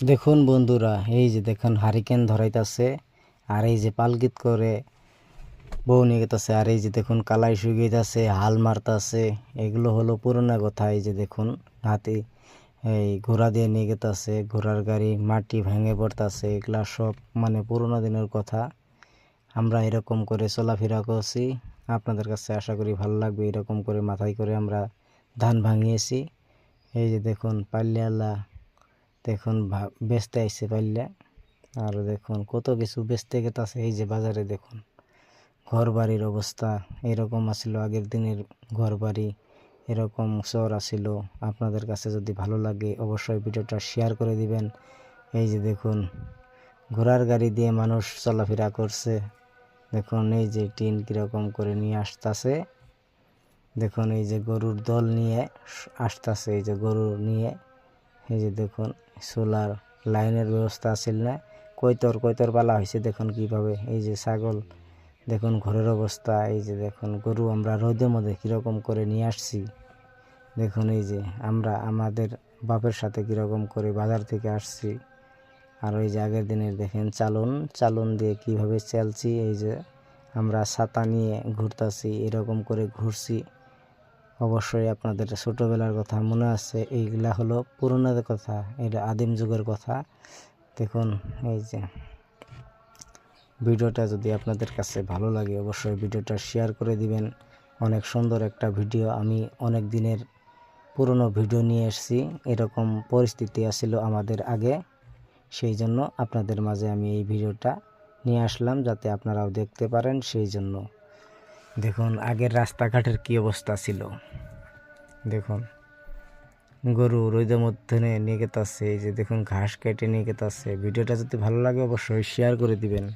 দেখুন বন্ধুরা, এই যে দেখুন হারিকেন ধরাইতেছে, আর এই যে পালকিত করে বউ নিয়ে গেতেছে, আর এই যে দেখুন কালাই শুকিয়েছে হাল মারতাছে, এগুলো হলো পুরোনো কথা, এই যে দেখুন হাতি এই ঘোড়া দিয়ে নিয়ে গেতেছে, ঘোড়ার গাড়ি, মাটি ভেঙে পড়তাছে, এগুলা সব মানে পুরোনো দিনের কথা। আমরা এরকম করে চলাফেরা করছি, আপনাদের কাছে আশা করি ভালো লাগবে, এরকম করে মাথায় করে আমরা ধান ভাঙিয়েছি। এই যে দেখুন পাল্লিয়ালা দেখুন বেচতে আইসে পাইলে। আর দেখুন কত কিছু বেচতে গেতাছে এই যে বাজারে দেখুন। ঘর বাড়ির অবস্থা এরকম আছিল, আগের দিনের ঘর বাড়ি এরকম শহর আছিল। আপনাদের কাছে যদি ভালো লাগে অবশ্যই ভিডিওটা শেয়ার করে দিবেন। এই যে দেখুন, ঘোড়ার গাড়ি দিয়ে মানুষ চলাফেরা করছে। দেখুন এই যে টিন কীরকম করে নিয়ে আসতেছে। দেখুন এই যে গরুর দল নিয়ে আসতেছে, এই যে গরু নিয়ে এই যে দেখুন সোলার লাইনের ব্যবস্থা আছিল না। কৈতর কৈতর পালা হয়েছে দেখুন কীভাবে। এই যে ছাগল, দেখুন ঘরের অবস্থা। এই যে দেখুন, গরু আমরা রোদের মধ্যে কীরকম করে নিয়ে আসছি। দেখুন এই যে আমরা আমাদের বাপের সাথে কীরকম করে বাজার থেকে আসছি। আর ওই যে আগের দিনের দেখেন চালন। চালন দিয়ে কীভাবে চলছি, এই যে আমরা ছাতা নিয়ে ঘুরতাছি, এরকম করে ঘুরছি। অবশ্যই আপনাদের ছোটোবেলার কথা মনে আছে। এইগুলা হলো পুরনো কথা এটা আদিম যুগের কথা। দেখুন, এই যে ভিডিওটা যদি আপনাদের কাছে ভালো লাগে, অবশ্যই ভিডিওটা শেয়ার করে দিবেন। অনেক সুন্দর একটা ভিডিও। আমি অনেক দিনের পুরনো ভিডিও নিয়ে এসেছি। এরকম পরিস্থিতি আসছিল আমাদের আগে। সেই জন্য আপনাদের মাঝে আমি এই ভিডিওটা নিয়ে আসলাম, যাতে আপনারাও দেখতে পারেন সেই জন্য। দেখুন, আগের রাস্তাঘাটের কি অবস্থা ছিল। দেখুন, গরু রোদের মধ্যে নিয়ে গেতাছে, এই যে দেখুন, ঘাস কেটে নিয়ে গেতাছে। ভিডিওটা যদি ভালো লাগে, অবশ্যই শেয়ার করে দিবেন।